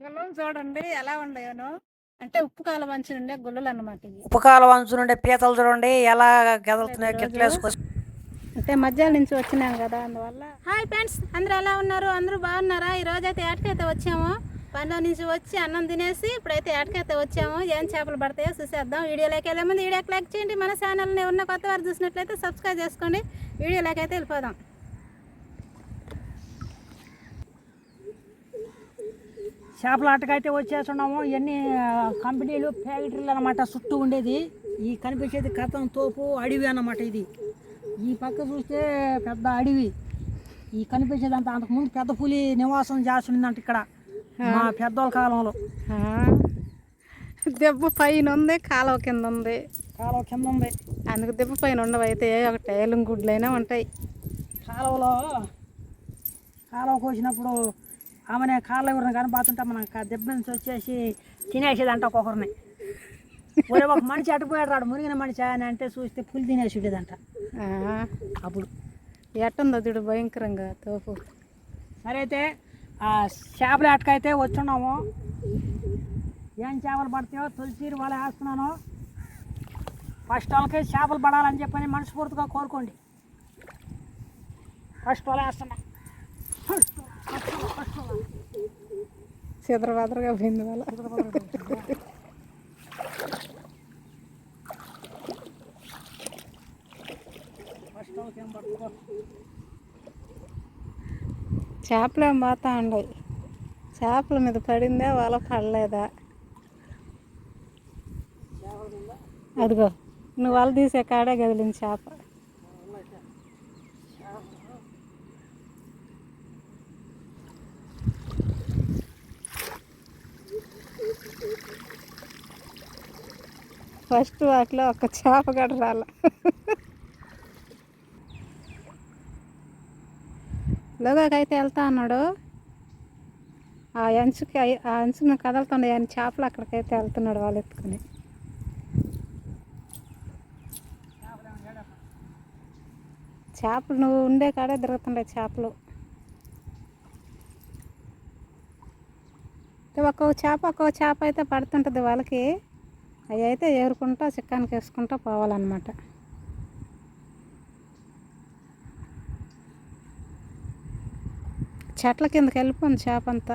గుల్లలు చూడండి ఎలా ఉండేను అంటే ఉప్పు కాలం మంచి ఉండే గుల్లలు అన్నమాట ఇవి. ఉపకాల వంచు నుండి పీతలు చూడండి ఎలా గెదలుతున్నాయో అంటే మధ్యాహ్నం నుంచి వచ్చినాం కదా అందువల్ల. హాయ్ ఫ్రెండ్స్ అందరూ ఎలా ఉన్నారు? అందరూ బాగున్నారా? ఈ రోజు అయితే ఏటకైతే వచ్చాము. పనిలో నుంచి వచ్చి అన్నం తినేసి ఇప్పుడైతే ఏటకైతే వచ్చాము. ఏం చేపలు పడతాయో చూసేద్దాం. వీడియోలోకి వెళ్ళే ముందు వీడియోకి లైక్ చేయండి. మన ఛానల్ని ఉన్న కొత్త వారు చూసినట్లయితే సబ్స్క్రైబ్ చేసుకోండి. వీడియోలోకి అయితే వెళ్ళిపోదాం. చేపల ఆటకైతే వచ్చేస్తున్నాము. ఇవన్నీ కంపెనీలు ఫ్యాక్టరీలు అన్నమాట చుట్టూ ఉండేది. ఈ కనిపించేది కథం తోపు అడవి అన్నమాట ఇది. ఈ పక్క చూస్తే పెద్ద అడవి. ఈ కనిపించేది అంత అంతకుముందు పెద్ద పులి నివాసం చేస్తుందంట ఇక్కడ మా పెద్దోళ్ళ కాలంలో. దెబ్బ పైన ఉంది కాలువ కింద ఉంది కాలువ కింద ఉంది అందుకు దెబ్బ పైన ఉండవు అయితే ఒక టైలం గుడ్లైనా ఉంటాయి. కాలువలో కాలువకు వచ్చినప్పుడు ఆమెనే కాలువ ఎవరిని కనబడుతుంటే మనం దెబ్బ నుంచి వచ్చేసి తినేసేదంట ఒక్కొక్కరిని ఒరే ఒక మనిషి అటుపోయాడు రాడు మునిగిన మనిషి అని అంటే చూస్తే పులి తినేసి ఉండేదంట. ఆ, అప్పుడు ఎట్టుందో చూడు భయంకరంగా తోపు. సరే అయితే ఆ చేపల ఆటకైతే వచ్చున్నాము. ఏం చేపలు పడతాయో తులసి వాళ్ళు వేస్తున్నాను. ఫస్ట్ వాళ్ళకి చేపలు పడాలని చెప్పని మనస్ఫూర్తిగా కోరుకోండి. ఫస్ట్ వాళ్ళు వేస్తున్నా. ఫస్ట్ ఫస్ట్ ఫస్ట్ చిద్రబాద్రగా పోయింది వాళ్ళ చేపలేం చేపలు ఏం పోతా ఉండవు చేపల మీద పడిందా వాళ్ళ పడలేదా? అదిగో నువ్వు వాళ్ళు తీసే కాడే కదిలింది చేప. ఫస్ట్ వాటిలో ఒక చేప గడ రాల. లోగాకైతే వెళ్తా అన్నాడు. ఆ అంచుకి ఆ అంచును కదలుతుండే ఆయన చేపలు అక్కడికైతే వెళ్తున్నాడు వాళ్ళు ఎత్తుకుని. చేపలు నువ్వు ఉండే కాడే తిరుగుతుండే చేపలు. ఒక్కో ఒక్కొక్క చేప ఒక్కొక్క చేప అయితే పడుతుంటుంది వాళ్ళకి. అవి అయితే ఏరుకుంటా చిక్కానికి వేసుకుంటా పోవాలన్నమాట. చెట్ల కిందకి వెళ్ళిపోయింది చేప అంతా.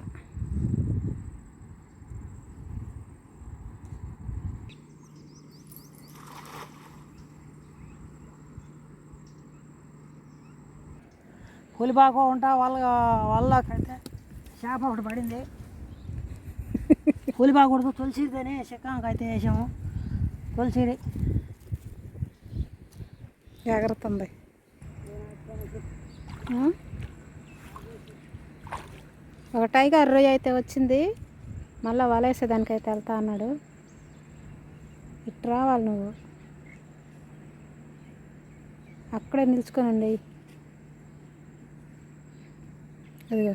పులిబాకు ఉంటా వాళ్ళ వాళ్ళకైతే చేప ఒకటి పడింది. పులిబాకు కొడుకు తులసిదని చిక్కానికి అయితే వేసాము. తులసిది. జాగ్రత్త ఉంది? ఒక టైగర్ రొయ్య అయితే వచ్చింది. మళ్ళీ వలేసేదానికైతే వెళ్తా అన్నాడు. ఇటు రావాలి నువ్వు. అక్కడే నిల్చుకోనండి అదిగో.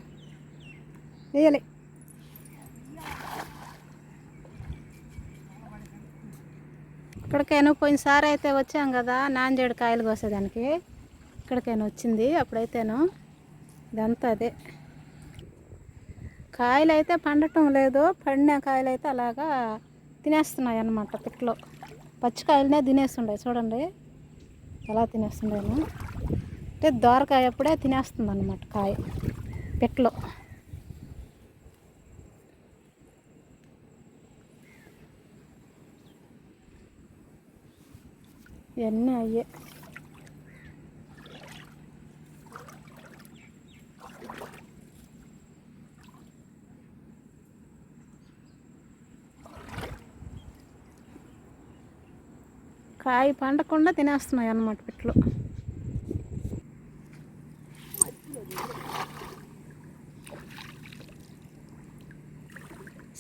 వేయాలి. ఇక్కడికైనా పోయినసారి అయితే వచ్చాం కదా నాంజేడు కాయలు కోసేదానికి. ఇక్కడికైనా వచ్చింది అప్పుడైతేను. ఇదంతా అదే. కాయలు అయితే పండటం లేదు. పండిన కాయలు అయితే అలాగా తినేస్తున్నాయి అన్నమాట పిట్లో పచ్చికాయలనే తినేస్తుండే చూడండి. ఎలా తినేస్తుండేను అంటే దోరకాయ అప్పుడే తినేస్తుంది అన్నమాట కాయ పిట్లో ఇవన్నీ అయ్యే. కాయ పండకుండా తినేస్తున్నాయి అన్నమాట పిట్లు.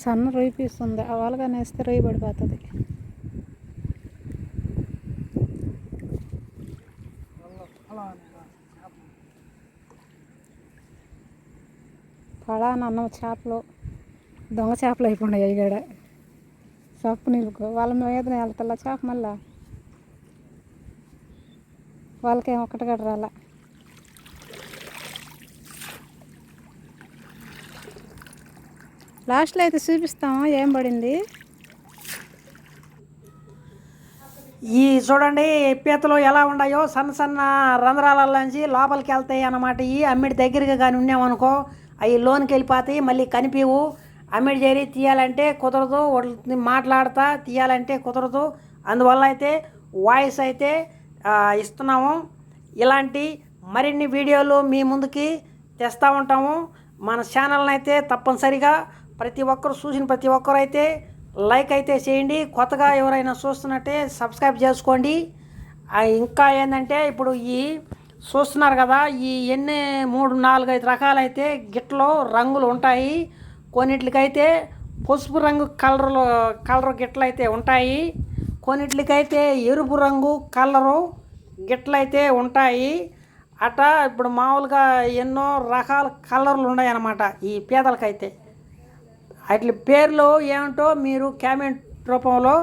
సన్న రొయ్యి పీస్తుంది ఉంది అవాలుగా నేస్తే రొయ్యి పడిపోతుంది. పడానన్నం చేపలు దొంగ చేపలు అయిపోయినాయి అయ్యాడ సప్పు నిలుపు వాళ్ళ మీద వెళ్తా చేప మళ్ళా? వాళ్ళకేం ఒక్కటి కూడా రాలా. లాస్ట్లో అయితే చూపిస్తాము? ఏం పడింది? ఈ చూడండి పీతలు ఎలా ఉన్నాయో సన్న సన్న రంధ్రాలలోంచి లోపలికి వెళ్తాయి అన్నమాట. ఈ అమ్మిడి దగ్గరగా కానీ ఉన్నామనుకో అవి లోనికి వెళ్ళిపోతాయి మళ్ళీ కనిపివు అమ్మిడి చేరి తీయాలంటే కుదరదు మాట్లాడతా తీయాలంటే కుదరదు. అందువల్ల అయితే వాయిస్ అయితే ఇస్తున్నాము. ఇలాంటి మరిన్ని వీడియోలు మీ ముందుకి తెస్తూ ఉంటాము. మన ఛానల్ని అయితే తప్పనిసరిగా ప్రతి ఒక్కరు చూసిన ప్రతి ఒక్కరు అయితే లైక్ అయితే చేయండి. కొత్తగా ఎవరైనా చూస్తున్నట్టే సబ్స్క్రైబ్ చేసుకోండి. ఇంకా ఏంటంటే ఇప్పుడు ఈ చూస్తున్నారు కదా ఈ ఎన్ని మూడు నాలుగు ఐదు రకాలైతే గిట్లో రంగులు ఉంటాయి. కొన్నిట్లకైతే పసుపు రంగు కలర్లు కలర్ గిట్లు అయితే ఉంటాయి. కొన్నిట్లకైతే ఎరుపు రంగు కలరు గిట్లయితే ఉంటాయి. అట ఇప్పుడు మామూలుగా ఎన్నో రకాల కలర్లు ఉన్నాయన్నమాట ఈ పీతలకైతే అట్ల పేర్లు ఏమిటో మీరు కామెంట్ రూపంలో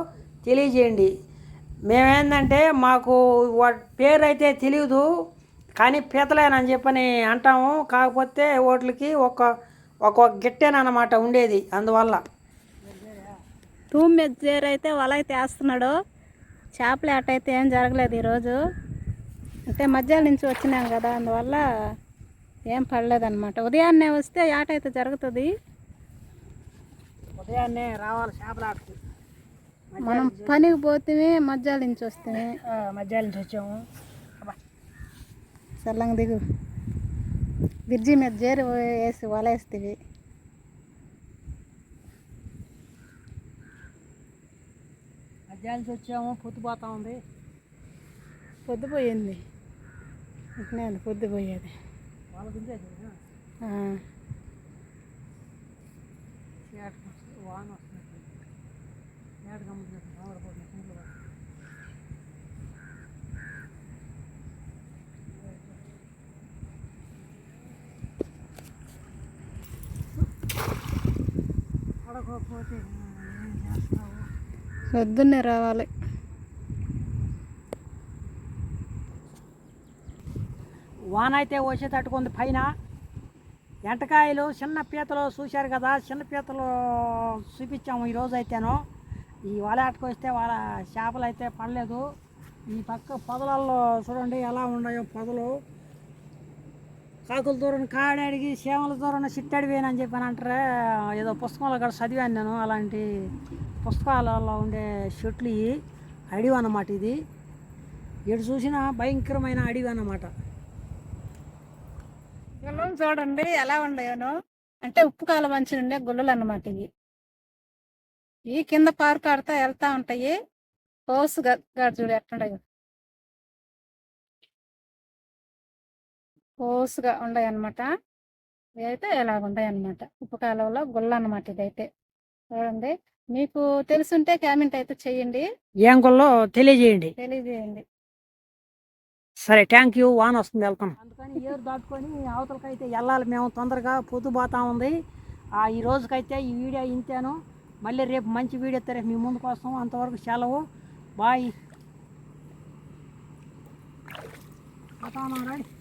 తెలియజేయండి. మేమేందంటే మాకు పేరు అయితే తెలియదు కానీ పీతలేనని చెప్పని అంటాము. కాకపోతే ఓట్లకి ఒక ఒక గిట్టేనమాట ఉండేది అందువల్ల. తూమ్ మెజ్జేరు అయితే వల అయితే చేపలు అటైతే అయితే ఏం జరగలేదు ఈరోజు. అంటే మధ్యాహ్నం నుంచి వచ్చినాం కదా అందువల్ల ఏం పడలేదన్నమాట. ఉదయాన్నే వస్తే ఆట అయితే జరుగుతుంది? ఉదయాన్నే రావాలి చేపలాటకి. మనం పనికి పోతే మధ్యాహ్నం నుంచి వస్తే మధ్యాహ్నం నుంచి వచ్చాము. చల్లంగా దిగు. బ్రిడ్జి మీద చేరి వేసి వల వేస్తుంది మధ్యాహ్నం నుంచి వచ్చాము పొద్దుపోతా ఉంది. పొద్దుపోయింది ఉంది పొద్దుపోయేది వాళ్ళకి ఉందే ఆ, వాన వస్తుంది ఏడు గమ్ముతుంది మామిడిపోతుంది కుండలు పడకపోతే ఏం చేస్తావు పొద్దున్నే రావాలి వాన అయితే వచ్చే తట్టుకుంది పైన. ఎంటకాయలు చిన్న పీతలు చూశారు కదా చిన్న పీతలు చూపించాము ఈరోజు అయితేను ఈ వల వస్తే వాళ్ళ చేపలు అయితే పడలేదు. ఈ పక్క పొదలలో చూడండి ఎలా ఉన్నాయో పొదలు. కాకుల దూరం కాడడిగి సేమల దూరం చిట్టడిపోయాను అని చెప్పని అంటారే. ఏదో పుస్తకంలో కూడా చదివాను నేను అలాంటి పుస్తకాలలో ఉండే చెట్లు ఇవి అడవి అన్నమాట ఇది. ఎటు చూసినా భయంకరమైన అడివి అన్నమాట. గుల్లలు చూడండి ఎలా ఉండేను అంటే ఉప్పు కాలం మంచి ఉండే గుల్లలు అన్నమాట ఇవి. ఈ కింద పార్క్ ఆడుతా వెళ్తా ఉంటాయి. హోస్ గాడు చూడు ఎట్లుండవు హోస్గా ఉండయి అనమాట ఇవైతే ఇలాగ ఉంటాయి అనమాట ఉప్పు కాలంలో గుల్ల అన్నమాట ఇదైతే చూడండి. మీకు తెలుసుంటే కామెంట్ అయితే చెయ్యండి ఏం కొల్లో తెలియజేయండి. తెలియజేయండి. సరే థ్యాంక్ యూ వాన్ వస్తుంది వెళ్తాం అందుకని ఏరు దాటుకొని అవతలకైతే వెళ్ళాలి. మేము తొందరగా పొద్దుపోతా ఉంది. ఈ రోజుకైతే ఈ వీడియో ఇంతాను. మళ్ళీ రేపు మంచి వీడియో రేపు మీ ముందుకు వస్తాం అంతవరకు సెలవు. బాయ్. పోతామా రైట్